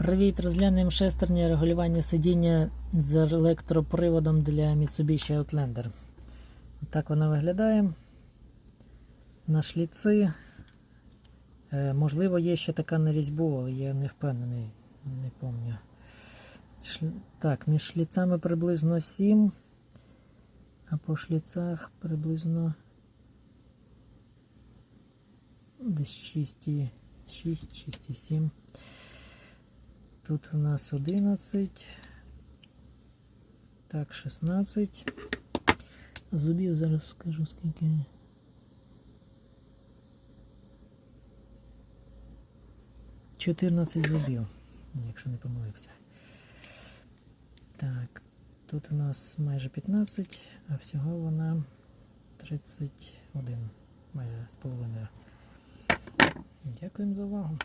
Привіт, розглянемо шестерні регулювання сидіння з електроприводом для Mitsubishi Outlander. Так вона виглядає. На шліци. Е, можливо, є ще така на різьбу, але я не впевнений, не пам'ятаю. Так, між шліцами приблизно 7, а по шліцах приблизно десь 6,6, 6,7. Тут у нас 11. Так, 16. Зубів зараз скажу скільки. Чотирнадцять зубів, якщо не помилився. Так, тут у нас майже 15, а всього вона 31, майже з половиною. Дякуємо за увагу.